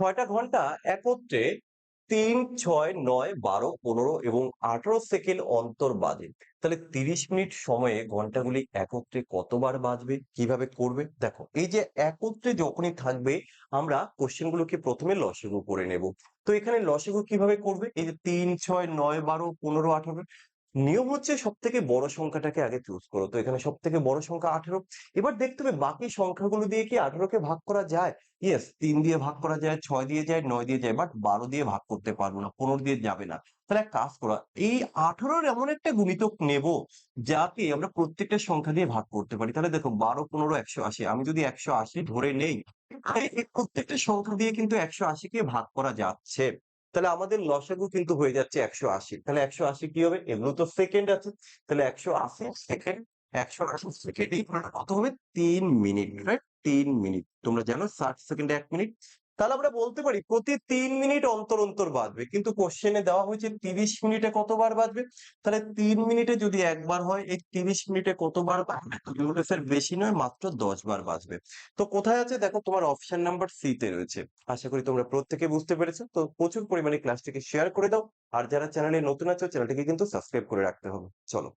ছয়টা ঘণ্টা একত্রে তিন, ছয়, নয়, বারো, পনেরো এবং আঠারো সেকেন্ড অন্তর বাজে। তাহলে তিরিশ মিনিট সময়ে ঘন্টাগুলি একত্রে কতবার বাজবে? কীভাবে করবে? দেখো, এই যে একত্রে যখনই থাকবে, আমরা কোশ্চেনগুলোকে প্রথমে লসগু করে নেব। তো এখানে লসগু কীভাবে করবে? এই যে তিন, ছয়, নয়, বারো, পনেরো, আঠারো নিয়ম হচ্ছে সব থেকে বড় সংখ্যাটাকে আগে চুজ করো। তো এখানে সব থেকে বড় সংখ্যা আঠেরো। এবার দেখতে হবে বাকি সংখ্যাগুলো দিয়ে কি আঠারোকে ভাগ করা যায়? ইয়েস তিন দিয়ে ভাগ করা যায়, ছয় দিয়ে যায়, নয় দিয়ে যায় বাট বারো দিয়ে ভাগ করতে পারব না, পনেরো দিয়ে যাবে না। তাহলে এক কাজ করা, এই আঠারোর এমন একটা গুণিতক নেব যাকে আমরা প্রত্যেকটা সংখ্যা দিয়ে ভাগ করতে পারি। তাহলে দেখো বারো, পনেরো, একশো আশি। আমি যদি একশো আশি ধরে নেই প্রত্যেকটা সংখ্যা দিয়ে কিন্তু একশো আশিকে ভাগ করা যাচ্ছে। তাহলে আমাদের লসাগু কিন্তু হয়ে যাচ্ছে একশো আশি। তাহলে একশো আশি কি হবে? এগুলো তো সেকেন্ড আছে। তাহলে একশো আশি সেকেন্ড একশো আশি সেকেন্ড কত হবে তিন মিনিট। রাইট তিন মিনিট। তোমরা জানো ষাট সেকেন্ডে এক মিনিট। তাহলে আমরা বলতে পারি প্রতি তিন মিনিট অন্তর অন্তর বাজবে কিন্তু কোশ্চেনে দেওয়া হয়েছে তিরিশ মিনিটে কতবার বাজবে তাহলে তিন মিনিটে যদি একবার হয়, এই তিরিশ মিনিটে কতবার ইউনিটের বেশি নয়, মাত্র দশ বার তো কোথায় আছে? দেখো তোমার অপশন নাম্বার সি তে রয়েছে। আশা করি তোমরা প্রত্যেকে বুঝতে পেরেছ। তো প্রচুর পরিমাণে ক্লাসটিকে শেয়ার করে দাও। আর যারা চ্যানেলে নতুন আছো চ্যানেলটিকে কিন্তু সাবস্ক্রাইব করে রাখতে হবে। চলো।